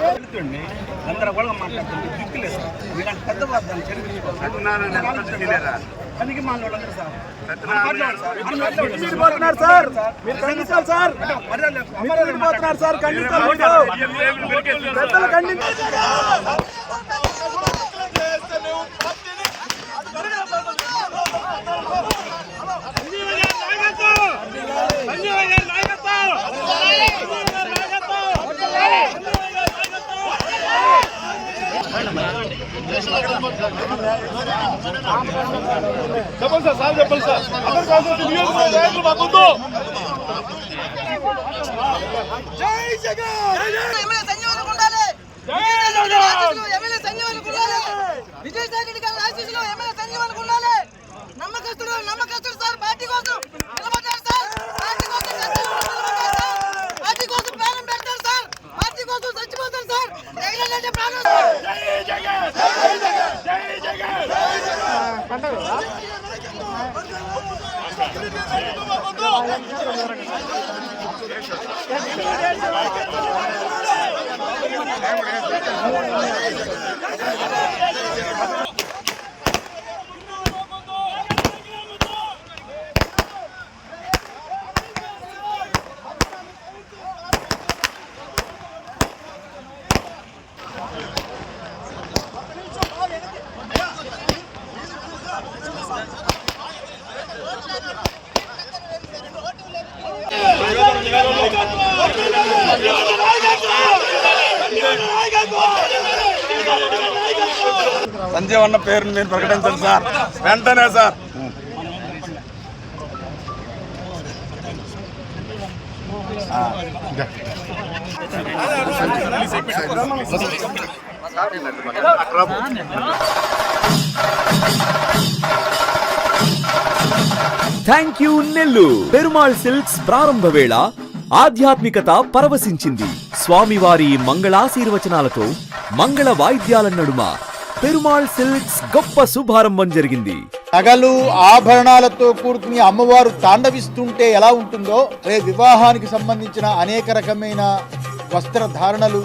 వెళ్తుండి అందరూ కూడా మాట్లాడుతుంది దిక్కులేదు ఎందుకంటే పెద్దవారు దాన్ని చరిత్ర పనికి మాల వాళ్ళందరూ సార్. పోతున్నారు సార్. మీరు ఖండించాలి సార్. పోతున్నారు సార్. ఖండించాలి మీరు. పెద్దలు ఖండించాలి చెప్పండి సార్ సార్ చెప్పండి సార్. అందరు కావాల్సిన నియోజకవర్గ నాయకులు మాకొద్దు ఎమ్మెల్యే సంజీవన్ ఉండాలి. ఎమ్మెల్యే సంజీవన్ ఉండాలి. విజయసాయి రెడ్డి జగన్ సంజీవ్ అన్న పేరుని మీరు ప్రకటించండి సార్. వెంటనే సార్. థ్యాంక్ యూ నెల్లు పెరుమాళ్ సిల్క్స్ ప్రారంభ వేళ ఆధ్యాత్మికత పరవశించింది. స్వామివారి మంగళాశీర్వచనాలతో మంగళ వాయిద్యాల నడుమ పెరుమాళ్ సిల్క్స్ గొప్ప శుభారంభం జరిగింది. నగలు ఆభరణాలతో కూడుకుని అమ్మవారు తాండవిస్తుంటే ఎలా ఉంటుందో రే వివాహానికి సంబంధించిన అనేక రకమైన వస్త్రధారణలు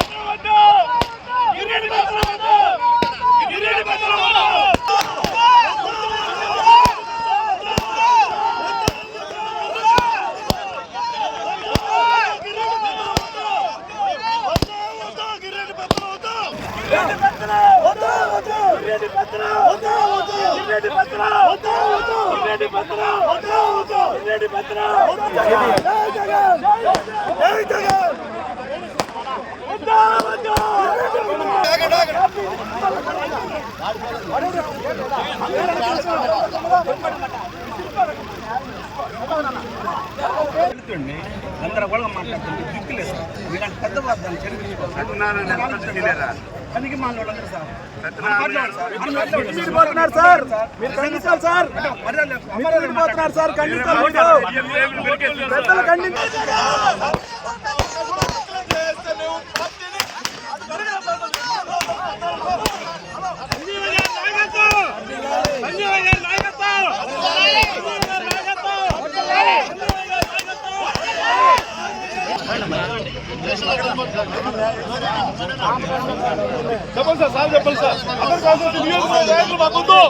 చెప్తుండే గందరగోళంగా మాట్లాడుతుంటే దిక్కులేదు సార్ మీలాంటి పెద్ద వాదాన్ని చరిత్ర పనికి సార్. పోతున్నారు సార్. మీరు ఖండించాలి సార్. పోతున్నారు సార్. ఖండించాలి మీరు. పెద్దలు ఖండించాలి చెప్పండి సార్ సార్ చెప్పండి సార్. అందరు కావాల్సిన నియోజకవర్గ నాయకులు మాకొద్దు